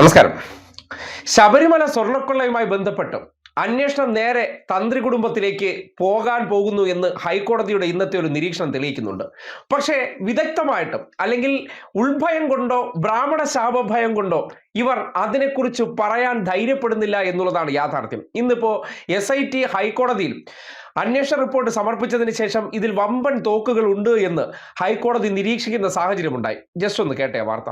നമസ്കാരം. ശബരിമല സ്വർണക്കൊള്ളയുമായി ബന്ധപ്പെട്ട് അന്വേഷണം നേരെ തന്ത്രി കുടുംബത്തിലേക്ക് പോകാൻ പോകുന്നു എന്ന് ഹൈക്കോടതിയുടെ ഇന്നത്തെ ഒരു നിരീക്ഷണം തെളിയിക്കുന്നുണ്ട്. പക്ഷേ വിദഗ്ധമായിട്ടും അല്ലെങ്കിൽ ഉൾഭയം കൊണ്ടോ ബ്രാഹ്മണ ശാപഭയം കൊണ്ടോ ഇവർ അതിനെക്കുറിച്ച് പറയാൻ ധൈര്യപ്പെടുന്നില്ല എന്നുള്ളതാണ് യാഥാർത്ഥ്യം. ഇന്നിപ്പോ എസ് ഐ ടി ഹൈക്കോടതിയിൽ അന്വേഷണ റിപ്പോർട്ട് സമർപ്പിച്ചതിന് ശേഷം ഇതിൽ വമ്പൻ തോക്കുകൾ ഉണ്ട് എന്ന് ഹൈക്കോടതി നിരീക്ഷിക്കുന്ന സാഹചര്യമുണ്ടായി. ജസ്റ്റ് ഒന്ന് കേട്ടേ വാർത്ത.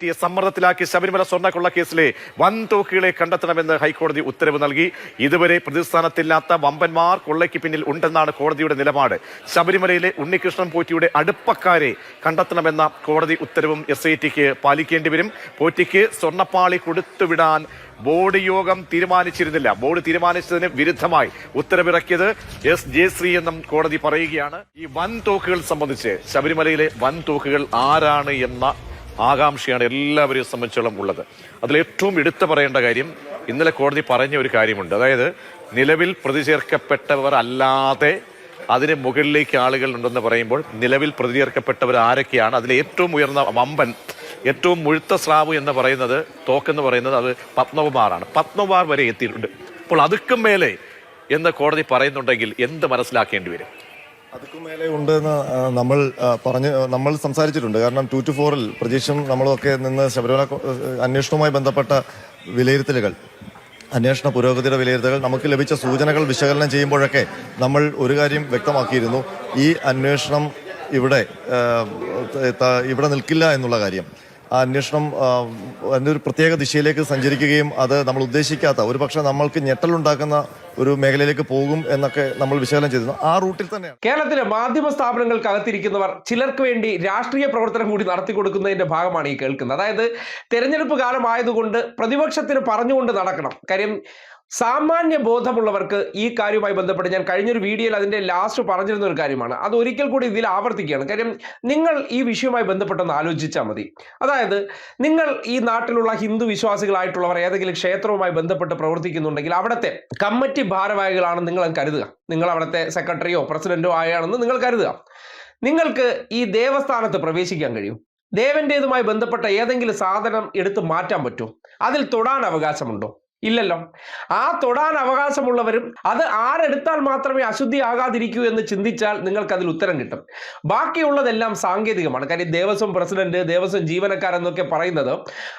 ടിയെ സമ്മർദ്ദത്തിലാക്കി ശബരിമല സ്വർണക്കൊള്ള കേസിലെ വൻ തോക്കുകളെ കണ്ടെത്തണമെന്ന് ഹൈക്കോടതി ഉത്തരവ് നൽകി. ഇതുവരെ പ്രതിസ്ഥാനത്തില്ലാത്ത വമ്പന്മാർ കൊള്ളയ്ക്ക് പിന്നിൽ ഉണ്ടെന്നാണ് കോടതിയുടെ നിലപാട്. ശബരിമലയിലെ ഉണ്ണികൃഷ്ണൻ പോറ്റിയുടെ അടുപ്പക്കാരെ കണ്ടെത്തണമെന്ന കോടതി ഉത്തരവും എസ് ഐ ടിക്ക് പാലിക്കേണ്ടി വരും. പോറ്റിക്ക് സ്വർണപ്പാളി കൊടുത്തുവിടാൻ ബോർഡ് യോഗം തീരുമാനിച്ചിരുന്നില്ല. ബോർഡ് തീരുമാനിച്ചതിന് വിരുദ്ധമായി ഉത്തരവിറക്കിയത് എസ് ജയശ്രീ എന്നും കോടതി പറയുകയാണ്. ഈ വൻ തോക്കുകൾ സംബന്ധിച്ച് ശബരിമലയിലെ വൻ തോക്കുകൾ ആരാണ് എന്ന ആകാംക്ഷയാണ് എല്ലാവരെയും സംബന്ധിച്ചോളം ഉള്ളത്. അതിൽ ഏറ്റവും എടുത്തു പറയേണ്ട കാര്യം ഇന്നലെ കോടതി പറഞ്ഞ ഒരു കാര്യമുണ്ട്. അതായത് നിലവിൽ പ്രതി ചേർക്കപ്പെട്ടവർ അല്ലാതെ അതിന് മുകളിലേക്ക് ആളുകൾ ഉണ്ടെന്ന് പറയുമ്പോൾ നിലവിൽ പ്രതി ചേർക്കപ്പെട്ടവർ ആരൊക്കെയാണ്? അതിൽ ഏറ്റവും ഉയർന്ന വമ്പൻ ഏറ്റവും മുഴുത്ത സ്രാവ് എന്ന് പറയുന്നത് തോക്കെന്ന് പറയുന്നത് അത് പത്മകുമാറാണ്. പത്മകുമാർ വരെ എത്തിയിട്ടുണ്ട്. അപ്പോൾ അതുക്കും മേലെ എന്ന് കോടതി പറയുന്നുണ്ടെങ്കിൽ എന്ത് മനസ്സിലാക്കേണ്ടി വരും? അതുക്കും മേലെ ഉണ്ട് എന്ന് നമ്മൾ പറഞ്ഞ് നമ്മൾ സംസാരിച്ചിട്ടുണ്ട്. കാരണം ടു ടു ഫോറിൽ പ്രതീക്ഷം നമ്മളൊക്കെ നിന്ന് ശബരിമല അന്വേഷണവുമായി ബന്ധപ്പെട്ട വിലയിരുത്തലുകൾ അന്വേഷണ പുരോഗതിയുടെ വിലയിരുത്തലുകൾ നമുക്ക് ലഭിച്ച സൂചനകൾ വിശകലനം ചെയ്യുമ്പോഴൊക്കെ നമ്മൾ ഒരു കാര്യം വ്യക്തമാക്കിയിരുന്നു. ഈ അന്വേഷണം ഇവിടെ ഇവിടെ നിൽക്കില്ല എന്നുള്ള കാര്യം. അന്വേഷണം ഒരു പ്രത്യേക ദിശയിലേക്ക് സഞ്ചരിക്കുകയും അത് നമ്മൾ ഉദ്ദേശിക്കാത്ത ഒരു പക്ഷേ നമ്മൾക്ക് ഞെട്ടലുണ്ടാക്കുന്ന ഒരു മേഖലയിലേക്ക് പോകും എന്നൊക്കെ നമ്മൾ വിശകലനം ചെയ്തിരുന്നു. ആ റൂട്ടിൽ തന്നെയാണ്. കേരളത്തിലെ മാധ്യമ സ്ഥാപനങ്ങൾക്ക് സ്ഥാപനങ്ങൾക്കകത്തിരിക്കുന്നവർ ചിലർക്ക് വേണ്ടി രാഷ്ട്രീയ പ്രവർത്തനം കൂടി നടത്തി കൊടുക്കുന്നതിന്റെ ഭാഗമാണ് ഈ കേൾക്കുന്നത്. അതായത് തെരഞ്ഞെടുപ്പ് കാലമായതുകൊണ്ട് പ്രതിപക്ഷത്തിന് പറഞ്ഞുകൊണ്ട് നടക്കണം. കാര്യം സാമാന്യ ബോധമുള്ളവർക്ക് ഈ കാര്യവുമായി ബന്ധപ്പെട്ട് ഞാൻ കഴിഞ്ഞൊരു വീഡിയോയിൽ അതിന്റെ ലാസ്റ്റ് പറഞ്ഞിരുന്ന ഒരു കാര്യമാണ്. അത് ഒരിക്കൽ കൂടി ഇതിൽ ആവർത്തിക്കുകയാണ്. കാര്യം നിങ്ങൾ ഈ വിഷയവുമായി ബന്ധപ്പെട്ടൊന്ന് ആലോചിച്ചാൽ മതി. അതായത് നിങ്ങൾ ഈ നാട്ടിലുള്ള ഹിന്ദു വിശ്വാസികളായിട്ടുള്ളവർ ഏതെങ്കിലും ക്ഷേത്രവുമായി ബന്ധപ്പെട്ട് പ്രവർത്തിക്കുന്നുണ്ടെങ്കിൽ അവിടുത്തെ കമ്മിറ്റി ഭാരവാഹികളാണെന്ന് നിങ്ങൾ കരുതുക. നിങ്ങൾ അവിടുത്തെ സെക്രട്ടറിയോ പ്രസിഡന്റോ ആയാണെന്ന് നിങ്ങൾ കരുതുക. നിങ്ങൾക്ക് ഈ ദേവസ്ഥാനത്ത് പ്രവേശിക്കാൻ കഴിയും. ദേവന്റേതുമായി ബന്ധപ്പെട്ട ഏതെങ്കിലും സാധനം എടുത്ത് മാറ്റാൻ പറ്റുമോ? അതിൽ തൊടാൻ അവകാശമുണ്ടോ? ഇല്ലല്ലോ. ആ തൊടാൻ അവകാശമുള്ളവരും അത് ആരെടുത്താൽ മാത്രമേ അശുദ്ധി ആകാതിരിക്കൂ എന്ന് ചിന്തിച്ചാൽ നിങ്ങൾക്ക് അതിൽ ഉത്തരം കിട്ടും. ബാക്കിയുള്ളതെല്ലാം സാങ്കേതികമാണ്. കാര്യം ദേവസ്വം പ്രസിഡന്റ് ദേവസ്വം ജീവനക്കാരെന്നൊക്കെ പറയുന്നത്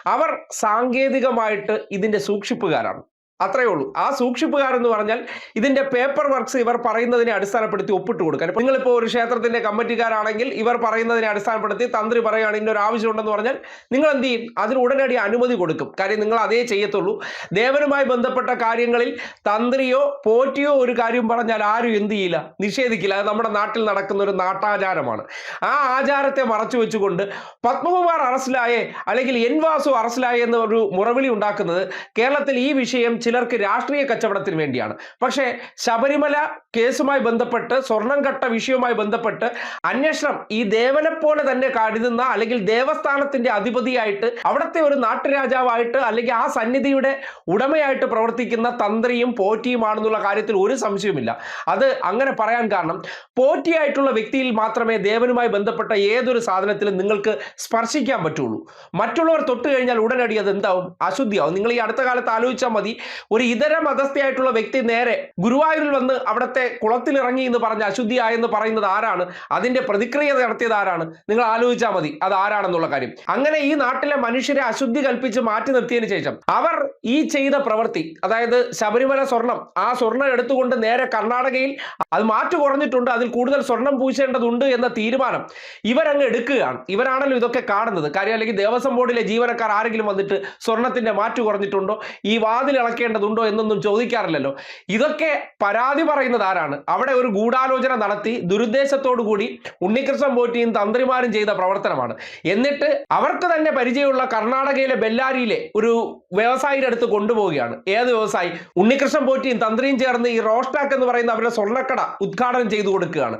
അവർ സാങ്കേതികമായിട്ട് ഇതിന്റെ സൂക്ഷിപ്പുകാരാണ്. അത്രയേ ഉള്ളൂ. ആ സൂക്ഷിപ്പുകാരെന്ന് പറഞ്ഞാൽ ഇതിന്റെ പേപ്പർ വർക്ക്സ് ഇവർ പറയുന്നതിനെ അടിസ്ഥാനപ്പെടുത്തി ഒപ്പിട്ട് കൊടുക്കാൻ. നിങ്ങളിപ്പോൾ ഒരു ക്ഷേത്രത്തിന്റെ കമ്മിറ്റിക്കാരാണെങ്കിൽ ഇവർ പറയുന്നതിനെ അടിസ്ഥാനപ്പെടുത്തി തന്ത്രി പറയുകയാണ് ഇന്നൊരു ആവശ്യമുണ്ടെന്ന് പറഞ്ഞാൽ നിങ്ങൾ എന്ത് ചെയ്യും? അതിന് ഉടനടി അനുമതി കൊടുക്കും. കാര്യം നിങ്ങൾ അതേ ചെയ്യത്തുള്ളൂ. ദേവനുമായി ബന്ധപ്പെട്ട കാര്യങ്ങളിൽ തന്ത്രിയോ പോറ്റിയോ ഒരു കാര്യം പറഞ്ഞാൽ ആരും എന്ത് ചെയ്യില്ല നിഷേധിക്കില്ല. അത് നമ്മുടെ നാട്ടിൽ നടക്കുന്ന ഒരു നാട്ടാചാരമാണ്. ആ ആചാരത്തെ മറച്ചു വെച്ചുകൊണ്ട് പത്മകുമാർ അറസ്റ്റിലായേ അല്ലെങ്കിൽ എൻ വാസു അറസ്റ്റിലായേ എന്ന ഒരു മുറവിളി ഉണ്ടാക്കുന്നത് കേരളത്തിൽ ഈ വിഷയം ചിലർക്ക് രാഷ്ട്രീയ കച്ചവടത്തിന് വേണ്ടിയാണ്. പക്ഷേ ശബരിമല കേസുമായി ബന്ധപ്പെട്ട് സ്വർണം കട്ട വിഷയവുമായി ബന്ധപ്പെട്ട് അന്വേഷണം ഈ ദേവനെ പോലെ തന്നെ കരുതുന്ന അല്ലെങ്കിൽ ദേവസ്ഥാനത്തിന്റെ അധിപതിയായിട്ട് അവിടുത്തെ ഒരു നാട്ടുരാജാവായിട്ട് അല്ലെങ്കിൽ ആ സന്നിധിയുടെ ഉടമയായിട്ട് പ്രവർത്തിക്കുന്ന തന്ത്രിയും പോറ്റിയുമാണെന്നുള്ള കാര്യത്തിൽ ഒരു സംശയവുമില്ല. അത് അങ്ങനെ പറയാൻ കാരണം പോറ്റിയായിട്ടുള്ള വ്യക്തിയിൽ മാത്രമേ ദേവനുമായി ബന്ധപ്പെട്ട ഏതൊരു സാധനത്തിലും നിങ്ങൾക്ക് സ്പർശിക്കാൻ പറ്റുള്ളൂ. മറ്റുള്ളവർ തൊട്ട് കഴിഞ്ഞാൽ ഉടനടി അത് എന്താവും അശുദ്ധിയാവും. നിങ്ങൾ ഈ അടുത്ത കാലത്ത് ആലോചിച്ചാൽ മതി. ഒരു ഇതര മതസ്ഥയായിട്ടുള്ള വ്യക്തി നേരെ ഗുരുവായൂരിൽ വന്ന് അവിടുത്തെ കുളത്തിൽ ഇറങ്ങി എന്ന് പറഞ്ഞ അശുദ്ധിയായെന്ന് പറയുന്നത് ആരാണ്? അതിന്റെ പ്രതിക്രിയ നടത്തിയത് ആരാണ്? നിങ്ങൾ ആലോചിച്ചാൽ മതി. അത് ആരാണെന്നുള്ള കാര്യം. അങ്ങനെ ഈ നാട്ടിലെ മനുഷ്യരെ അശുദ്ധി കൽപ്പിച്ച് മാറ്റി നിർത്തിയതിന് ശേഷം അവർ ഈ ചെയ്ത പ്രവൃത്തി അതായത് ശബരിമല സ്വർണം ആ സ്വർണം എടുത്തുകൊണ്ട് നേരെ കർണാടകയിൽ അത് മാറ്റു കുറഞ്ഞിട്ടുണ്ട് അതിൽ കൂടുതൽ സ്വർണം പൂശേണ്ടതുണ്ട് എന്ന തീരുമാനം ഇവരങ്ങ് എടുക്കുകയാണ്. ഇവരാണല്ലോ ഇതൊക്കെ കാണുന്നത്. കാര്യം അല്ലെങ്കിൽ ദേവസ്വം ബോർഡിലെ ജീവനക്കാർ ആരെങ്കിലും വന്നിട്ട് സ്വർണത്തിന്റെ മാറ്റു കുറഞ്ഞിട്ടുണ്ടോ? ഈ വാതിൽ ഇളക്കേണ്ടതുണ്ടോ എന്നൊന്നും ചോദിക്കാറില്ലല്ലോ. ഇതൊക്കെ പരാതി പറയുന്നത് ആരാണ്? അവിടെ ഒരു ഗൂഢാലോചന നടത്തി ദുരുദ്ദേശത്തോടു കൂടി ഉണ്ണികൃഷ്ണൻ പോറ്റിയും തന്ത്രിമാരും ചെയ്ത പ്രവർത്തനമാണ്. എന്നിട്ട് അവർക്ക് തന്നെ പരിചയമുള്ള കർണാടകയിലെ ബെല്ലാരിയിലെ ഒരു വ്യവസായിയുടെ അടുത്ത് കൊണ്ടുപോവുകയാണ്. ഏത് വ്യവസായി? ഉണ്ണികൃഷ്ണൻ പോറ്റിയും തന്ത്രിയും ചേർന്ന് ഈ റോസ്റ്റാക്ക് എന്ന് പറയുന്ന അവരുടെ സ്വർണക്കട ഉദ്ഘാടനം ചെയ്തു കൊടുക്കുകയാണ്.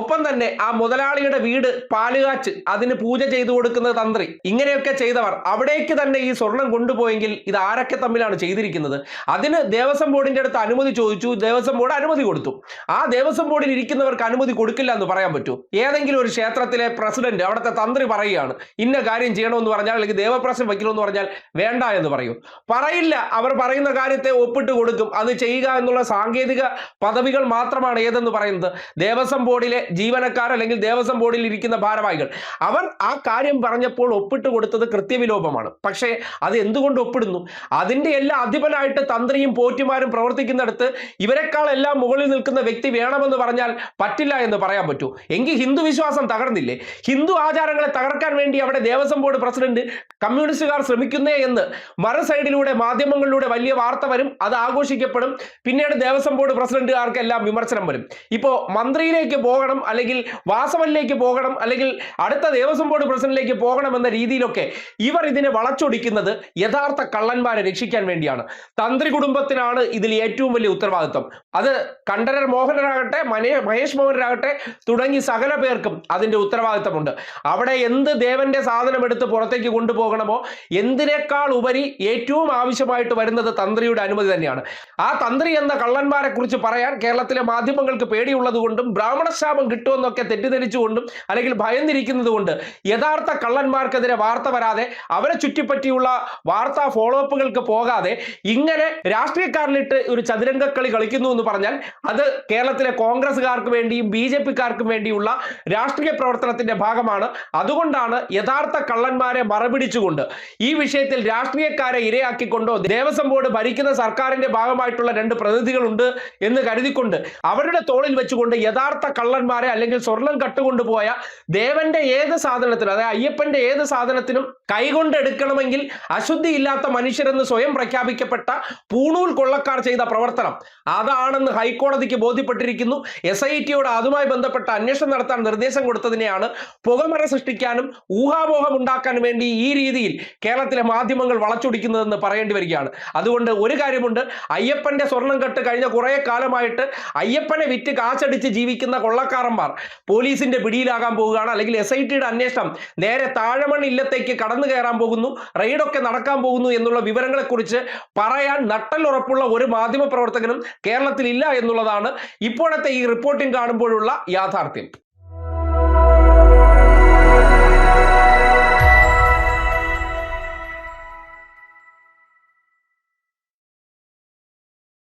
ഒപ്പം തന്നെ ആ മുതലാളിയുടെ വീട് പാലുകാച്ച് അതിന് പൂജ ചെയ്തു കൊടുക്കുന്ന തന്ത്രി. ഇങ്ങനെയൊക്കെ ചെയ്തവർ അവിടേക്ക് തന്നെ ഈ സ്വർണം കൊണ്ടുപോയെങ്കിൽ ഇത് ആരൊക്കെ തമ്മിലാണ് ചെയ്തിരിക്കുന്നത്? അതിന് ദേവസ്വം ബോർഡിന്റെ അടുത്ത് അനുമതി ചോദിച്ചു ദേവസ്വം ബോർഡ് അനുമതി കൊടുത്തു. ആ ദേവസ്വം ബോർഡിൽ ഇരിക്കുന്നവർക്ക് അനുമതി കൊടുക്കില്ല എന്ന് പറയാൻ പറ്റൂ. ഏതെങ്കിലും ഒരു ക്ഷേത്രത്തിലെ പ്രസിഡന്റ് അവിടുത്തെ തന്ത്രി പറയുകയാണ് ഇന്ന കാര്യം ചെയ്യണമെന്ന് പറഞ്ഞാൽ അല്ലെങ്കിൽ ദേവപ്രശ്നം വയ്ക്കണമെന്ന് പറഞ്ഞാൽ വേണ്ട എന്ന് പറയും. പറയില്ല. അവർ പറയുന്ന കാര്യത്തെ ഒപ്പിട്ട് കൊടുക്കും. അത് ചെയ്യുക എന്നുള്ള സാങ്കേതിക പദവികൾ മാത്രമാണ് ഏതെന്ന് പറയുന്നത്. ദേവസ്വം ബോർഡിലെ ജീവനക്കാർ അല്ലെങ്കിൽ ദേവസ്വം ബോർഡിൽ ഇരിക്കുന്ന ഭാരവാഹികൾ അവർ ആ കാര്യം പറഞ്ഞപ്പോൾ ഒപ്പിട്ട് കൊടുത്തത് കൃത്യവിലോപമാണ്. പക്ഷേ അത് എന്തുകൊണ്ട് ഒപ്പിടുന്നു? അതിന്റെ എല്ലാ അധിപനായിട്ട് തന്ത്രിയും പോറ്റുമാരും പ്രവർത്തിക്കുന്നിടത്ത് ഇവരെക്കാൾ എല്ലാം മുകളിൽ നിൽക്കുന്ന വ്യക്തി വേണമെന്ന് പറഞ്ഞാൽ പറ്റില്ല എന്ന് പറയാൻ പറ്റൂ. എങ്കിൽ ഹിന്ദു വിശ്വാസം തകർന്നില്ലേ? ഹിന്ദു ആചാരങ്ങളെ തകർക്കാൻ വേണ്ടി അവിടെ ദേവസ്വം ബോർഡ് പ്രസിഡന്റ് കമ്മ്യൂണിസ്റ്റുകാർ ശ്രമിക്കുന്നേ എന്ന് മറു സൈഡിലൂടെ മാധ്യമങ്ങളിലൂടെ വലിയ വാർത്ത വരും അത് ആഘോഷിക്കപ്പെടും. പിന്നീട് ദേവസ്വം ബോർഡ് പ്രസിഡന്റുകാർക്കെല്ലാം വിമർശനം വരും. ഇപ്പോൾ മന്ത്രിയിലേക്ക് പോകണം അല്ലെങ്കിൽ വാസവനിലേക്ക് പോകണം അല്ലെങ്കിൽ അടുത്ത ദേവസ്വം ബോർഡ് പ്രസിഡന്റിലേക്ക് പോകണം എന്ന രീതിയിലൊക്കെ ഇവർ ഇതിനെ വളച്ചൊടിക്കുന്നത് യഥാർത്ഥ കള്ളന്മാരെ രക്ഷിക്കാൻ വേണ്ടിയാണ്. തന്ത്രി കുടുംബത്തിനാണ് ഇതിൽ ഏറ്റവും വലിയ ഉത്തരവാദിത്വം. അത് കണ്ഠരർ മോഹനരാകട്ടെ മനേ മഹേഷ് മോഹനരാകട്ടെ തുടങ്ങി സകല പേർക്കും അതിന്റെ ഉത്തരവാദിത്തമുണ്ട് അവിടെ എന്ത് ദേവന്റെ സാധനം എടുത്ത് പുറത്തേക്ക് കൊണ്ടുപോകണമോ എന്തിനേക്കാൾ ഉപരി ഏറ്റവും ആവശ്യമായിട്ട് വരുന്നത് തന്ത്രിയുടെ അനുമതി തന്നെയാണ്. ആ തന്ത്രി എന്ന കള്ളന്മാരെ കുറിച്ച് പറയാൻ കേരളത്തിലെ മാധ്യമങ്ങൾക്ക് പേടിയുള്ളത് കൊണ്ടും ബ്രാഹ്മണശാപം കിട്ടുമെന്നൊക്കെ തെറ്റിദ്ധരിച്ചുകൊണ്ടും അല്ലെങ്കിൽ ഭയന്നിരിക്കുന്നത് കൊണ്ട് യഥാർത്ഥ കള്ളന്മാർക്കെതിരെ വാർത്ത വരാതെ അവരെ ചുറ്റിപ്പറ്റിയുള്ള വാർത്താ ഫോളോ അപ്പുകൾക്ക് പോകാതെ ഇങ്ങനെ രാഷ്ട്രീയക്കാരിലിട്ട് ഒരു ചതുരംഗ കളി കളിക്കുന്നു എന്ന് പറഞ്ഞാൽ അത് കേരളത്തിലെ കോൺഗ്രസ്സുകാർക്ക് വേണ്ടിയും ബി ജെ പിക്കാർക്കും വേണ്ടിയുള്ള രാഷ്ട്രീയ പ്രവർത്തനത്തിന്റെ ഭാഗമാണ്. അതുകൊണ്ടാണ് യഥാർത്ഥ കള്ളന്മാരെ മറപിടിച്ചുകൊണ്ട് ഈ വിഷയത്തിൽ രാഷ്ട്രീയക്കാരെ ഇരയാക്കിക്കൊണ്ടോ ദേവസ്വം ബോർഡ് ഭരിക്കുന്ന സർക്കാരിന്റെ ഭാഗമായിട്ടുള്ള രണ്ട് പ്രതിനിധികളുണ്ട് എന്ന് കരുതിക്കൊണ്ട് അവരുടെ തോളിൽ വെച്ചുകൊണ്ട് യഥാർത്ഥ കള്ളന്മാരെ അല്ലെങ്കിൽ സ്വർണം കട്ടുകൊണ്ടുപോയ ദേവന്റെ ഏത് സാധനത്തിനും അതായത് അയ്യപ്പന്റെ ഏത് സാധനത്തിനും കൈകൊണ്ടെടുക്കണമെങ്കിൽ അശുദ്ധിയില്ലാത്ത മനുഷ്യരെന്ന് സ്വയം പ്രഖ്യാപിക്കപ്പെട്ട പൂണൂൽ കൊള്ളക്കാർ ചെയ്ത പ്രവർത്തനം. അതാണെന്ന് ഹൈക്കോടതിക്ക് ബോധ്യപ്പെട്ടിരിക്കുന്നു. എസ് ഐ ടിയോട് അതുമായി ബന്ധപ്പെട്ട അന്വേഷണം നടത്താൻ നിർദ്ദേശം കൊടുത്തതിനെയാണ് പുകമറ സൃഷ്ടിക്കാനും ഊഹാപോഹം ഉണ്ടാക്കാനും വേണ്ടി ഈ രീതിയിൽ കേരളത്തിലെ മാധ്യമങ്ങൾ വളച്ചൊടിക്കുന്നതെന്ന് പറയേണ്ടി വരികയാണ്. അതുകൊണ്ട് ഒരു കാര്യമുണ്ട്. അയ്യപ്പന്റെ സ്വർണം കെട്ട് കഴിഞ്ഞ കുറേ കാലമായിട്ട് അയ്യപ്പനെ വിറ്റ് കാച്ചടിച്ച് ജീവിക്കുന്ന കൊള്ളക്കാരന്മാർ പോലീസിന്റെ പിടിയിലാകാൻ പോവുകയാണ്. അല്ലെങ്കിൽ എസ് ഐ ടിയുടെ അന്വേഷണം നേരെ താഴമൺ ഇല്ലത്തേക്ക് കടന്നു കയറാൻ പോകുന്നു. റെയ്ഡൊക്കെ നടക്കാൻ പോകുന്നു എന്നുള്ള വിവരങ്ങളെക്കുറിച്ച് പറയാൻ നട്ടലുറപ്പുള്ള ഒരു മാധ്യമ പ്രവർത്തകനും കേരളത്തിൽ ഇല്ല എന്നുള്ളതാണ് ഇപ്പോഴത്തെ ഈ റിപ്പോർട്ടിംഗ് കാണുമ്പോഴുള്ള യാഥാർത്ഥ്യം.